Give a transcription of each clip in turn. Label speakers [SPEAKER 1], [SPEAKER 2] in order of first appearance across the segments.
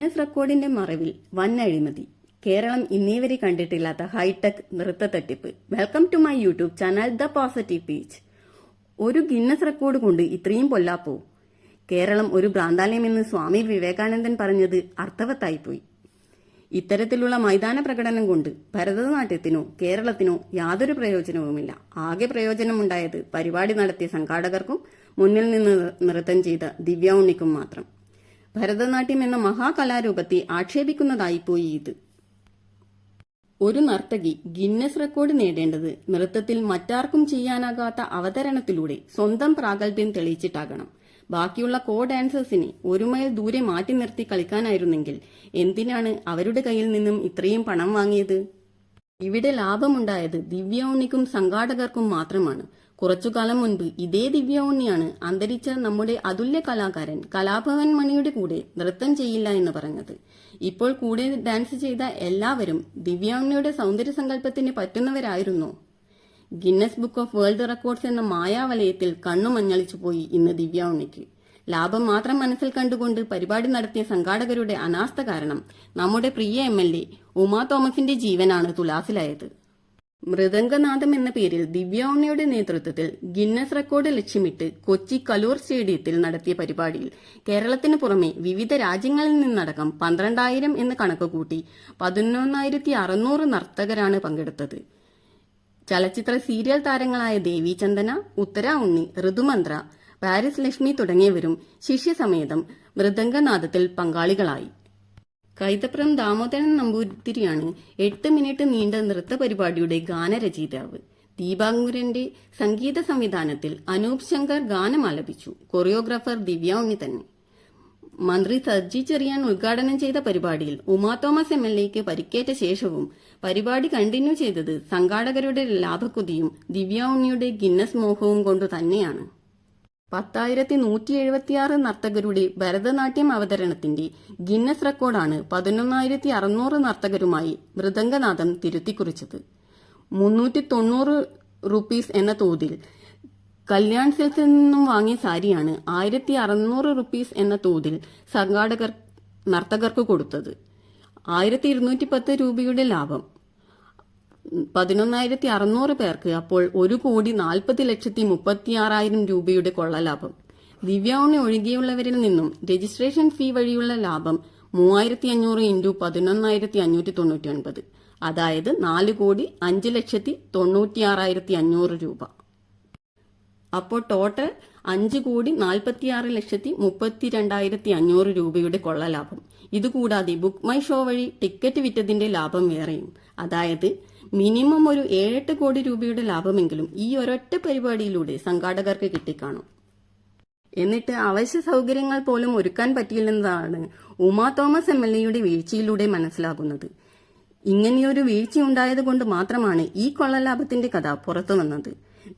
[SPEAKER 1] Guinness റെക്കോർഡിന്റെ മറവിൽ വൻ അഴിമതി. കേരളം ഇന്നേവരെ കണ്ടിട്ടില്ലാത്ത ഹൈടെക് നൃത്ത തട്ടിപ്പ്. Welcome to my YouTube channel the positive page. ഒരു ഗിന്നസ് റെക്കോർഡ് കൊണ്ട് ഇത്രയും പൊല്ലാപ്പോ? കേരളം ഒരു ഭ്രാന്താലയമെന്ന് സ്വാമി വിവേകാനന്ദൻ പറഞ്ഞത് അർത്ഥവത്തായിപ്പോയി. ഇത്തരത്തിലുള്ള മൈതാന പ്രകടനം കൊണ്ട് ഭരതനാട്യത്തിനോ കേരളത്തിനോ യാതൊരു പ്രയോജനവുമില്ല. ആകെ പ്രയോജനമുണ്ടായത് പരിപാടി നടത്തിയ സംഘാടകർക്കും മുന്നിൽ നിന്ന് നൃത്തം ചെയ്ത ദിവ്യ ഉണ്ണിക്കും മാത്രം. ഭരതനാട്യം എന്ന മഹാകലാരൂപത്തെ ആക്ഷേപിക്കുന്നതായിപ്പോയി ഇത്. ഒരു നർത്തകി ഗിന്നസ് റെക്കോർഡ് നേടേണ്ടത് നൃത്തത്തിൽ മറ്റാർക്കും ചെയ്യാനാകാത്ത അവതരണത്തിലൂടെ സ്വന്തം പ്രാഗൽഭ്യം തെളിയിച്ചിട്ടാകണം. ബാക്കിയുള്ള കോ ഡാൻസേഴ്സിനെ ഒരു മൈൽ ദൂരെ മാറ്റി നിർത്തി കളിക്കാനായിരുന്നെങ്കിൽ എന്തിനാണ് അവരുടെ കയ്യിൽ നിന്നും ഇത്രയും പണം വാങ്ങിയത്? ഇവിടെ ലാഭമുണ്ടായത് ദിവ്യ ഉണ്ണിക്കും സംഘാടകർക്കും മാത്രമാണ്. കുറച്ചുകാലം മുൻപ് ഇതേ ദിവ്യ ഉണ്ണിയാണ് അന്തരിച്ച നമ്മുടെ അതുല്യ കലാകാരൻ കലാഭവൻ മണിയുടെ കൂടെ നൃത്തം ചെയ്യില്ല എന്ന് പറഞ്ഞത്. ഇപ്പോൾ കൂടെ ഡാൻസ് ചെയ്ത എല്ലാവരും ദിവ്യ ഉണ്ണിയുടെ സൗന്ദര്യ സങ്കല്പത്തിന് പറ്റുന്നവരായിരുന്നു. Guinness book of world records എന്ന മായാവലയത്തിൽ കണ്ണു മഞ്ഞളിച്ചു പോയി ഇന്ന് ദിവ്യ ഉണ്ണിക്ക് ലാഭം മാത്രം മനസ്സിൽ കണ്ടുകൊണ്ട് പരിപാടി നടത്തിയ സംഘാടകരുടെ അനാസ്ഥ കാരണം നമ്മുടെ പ്രിയ എം എൽ എ ഉമാ തോമസിന്റെ ജീവനാണ് തുലാസിലായത്. മൃദംഗനാഥം എന്ന പേരിൽ ദിവ്യാമ്മയുടെ നേതൃത്വത്തിൽ ഗിന്നസ് റെക്കോർഡ് ലക്ഷ്യമിട്ട് കൊച്ചി കലൂർ സ്റ്റേഡിയത്തിൽ നടത്തിയ പരിപാടിയിൽ കേരളത്തിന് പുറമെ വിവിധ രാജ്യങ്ങളിൽ നിന്നടക്കം പന്ത്രണ്ടായിരം എന്ന് കണക്ക് കൂട്ടി പതിനൊന്നായിരത്തി അറുന്നൂറ് നർത്തകരാണ് പങ്കെടുത്തത്. ചലച്ചിത്ര സീരിയൽ താരങ്ങളായ ദേവി ചന്ദന ഉത്തര ഉണ്ണി ഋതുമന്ത്ര പാരിസ് ലക്ഷ്മി തുടങ്ങിയവരും ശിഷ്യസമേതം മൃദംഗനാഥത്തിൽ പങ്കാളികളായി. കൈതപ്രം ദാമോദരൻ നമ്പൂതിരിയാണ് എട്ട് മിനിറ്റ് നീണ്ട നൃത്ത പരിപാടിയുടെ ഗാനരചയിതാവ്. ദീപാങ്കുരന്റെ സംഗീത സംവിധാനത്തിൽ അനൂപ് ശങ്കർ ഗാനം ആലപിച്ചു. കൊറിയോഗ്രാഫർ ദിവ്യ ഉണ്ണി തന്നെ മന്ത്രി സർജി ചെറിയാൻ ഉദ്ഘാടനം ചെയ്ത പരിപാടിയിൽ ഉമാ തോമസ് എം എൽ എക്ക് പരിക്കേറ്റ ശേഷവും പരിപാടി കണ്ടിന്യൂ ചെയ്തത് സംഘാടകരുടെ ലാഭക്കുതിയും ദിവ്യ ഉണ്ണിയുടെ ഗിന്നസ് മോഹവും കൊണ്ടു തന്നെയാണ് പത്തായിരത്തി നൂറ്റി എഴുപത്തിയാറ് നർത്തകരുടെ ഭരതനാട്യം അവതരണത്തിന്റെ ഗിന്നസ് റെക്കോർഡാണ് പതിനൊന്നായിരത്തി അറുന്നൂറ് നർത്തകരുമായി മൃദംഗനാഥം തിരുത്തിക്കുറിച്ചത്. മുന്നൂറ്റി തൊണ്ണൂറ് റുപ്പീസ് എന്ന തോതിൽ കല്യാൺ സിൽസിൽ നിന്നും വാങ്ങിയ സാരിയാണ് ആയിരത്തി അറുന്നൂറ് റുപ്പീസ് എന്ന തോതിൽ സംഘാടകർ നർത്തകർക്ക് കൊടുത്തത്. ആയിരത്തി ഇരുന്നൂറ്റി പത്ത് രൂപയുടെ ലാഭം. പതിനൊന്നായിരത്തി അറുന്നൂറ് പേർക്ക് അപ്പോൾ ഒരു കോടി നാൽപ്പത് ലക്ഷത്തി മുപ്പത്തിയാറായിരം രൂപയുടെ കൊള്ളലാഭം. ദിവ്യാവുണ്ണി ഒഴികെയുള്ളവരിൽ നിന്നും രജിസ്ട്രേഷൻ ഫീ വഴിയുള്ള ലാഭം മൂവായിരത്തി അഞ്ഞൂറ് ഇന്റു പതിനൊന്നായിരത്തി അഞ്ഞൂറ്റി തൊണ്ണൂറ്റി ഒൻപത് അതായത് നാല് കോടി അഞ്ച് ലക്ഷത്തി തൊണ്ണൂറ്റിയാറായിരത്തി അഞ്ഞൂറ് രൂപ. അപ്പോൾ ടോട്ടൽ അഞ്ച് കോടി നാൽപ്പത്തിയാറ് ലക്ഷത്തി മുപ്പത്തി രണ്ടായിരത്തി അഞ്ഞൂറ് രൂപയുടെ കൊള്ളലാഭം. ഇതുകൂടാതെ ബുക്ക് മൈ ഷോ വഴി ടിക്കറ്റ് വിറ്റതിന്റെ ലാഭം വേറെയും. അതായത് മിനിമം ഒരു ഏഴെട്ട് കോടി രൂപയുടെ ലാഭമെങ്കിലും ഈ ഒരൊറ്റ പരിപാടിയിലൂടെ സംഘാടകർക്ക് കിട്ടിക്കാണും. എന്നിട്ട് അവശ്യ സൗകര്യങ്ങൾ പോലും ഒരുക്കാൻ പറ്റിയില്ലെന്നതാണ് ഉമാ തോമസ് എം എൽ എയുടെ വീഴ്ചയിലൂടെ മനസ്സിലാകുന്നത്. ഇങ്ങനെയൊരു വീഴ്ച കൊണ്ട് മാത്രമാണ് ഈ കൊള്ളലാഭത്തിന്റെ കഥ പുറത്തു വന്നത്.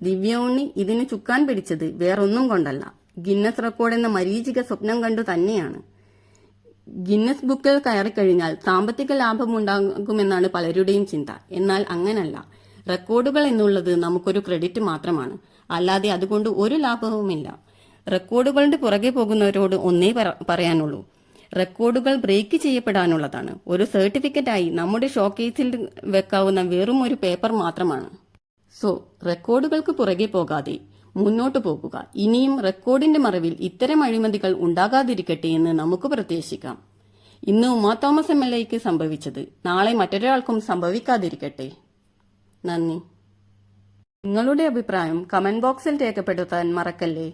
[SPEAKER 1] ദിവ്യ ഉണ്ണി ഇതിന് ചുക്കാൻ പിടിച്ചത് വേറൊന്നും കൊണ്ടല്ല. ഗിന്നസ് റെക്കോർഡ് എന്ന മരീചിക സ്വപ്നം കണ്ടു തന്നെയാണ്. ഗിന്നസ് ബുക്കിൽ കയറിക്കഴിഞ്ഞാൽ സാമ്പത്തിക ലാഭമുണ്ടാകുമെന്നാണ് പലരുടെയും ചിന്ത. എന്നാൽ അങ്ങനല്ല. റെക്കോർഡുകൾ എന്നുള്ളത് നമുക്കൊരു ക്രെഡിറ്റ് മാത്രമാണ്. അല്ലാതെ അതുകൊണ്ട് ഒരു ലാഭവുമില്ല. റെക്കോർഡുകളുടെ പുറകെ പോകുന്നവരോട് ഒന്നേ പറയാനുള്ളൂ. റെക്കോർഡുകൾ ബ്രേക്ക് ചെയ്യപ്പെടാനുള്ളതാണ്. ഒരു സർട്ടിഫിക്കറ്റായി നമ്മുടെ ഷോക്കേസിൽ വെക്കാവുന്ന വെറും ഒരു പേപ്പർ മാത്രമാണ്. സോ റെക്കോർഡുകൾക്ക് പുറകെ പോകാതെ മുന്നോട്ടു പോകുക. ഇനിയും റെക്കോർഡിന്റെ മറവിൽ ഇത്തരം അഴിമതികൾ ഉണ്ടാകാതിരിക്കട്ടെ എന്ന് നമുക്ക് പ്രത്യാശിക്കാം ഇന്ന് ഉമാ തോമസ് എം എൽ എക്ക് സംഭവിച്ചത്. നാളെ മറ്റൊരാൾക്കും സംഭവിക്കാതിരിക്കട്ടെ. നന്ദി. നിങ്ങളുടെ അഭിപ്രായം കമന്റ് ബോക്സിൽ രേഖപ്പെടുത്താൻ മറക്കല്ലേ?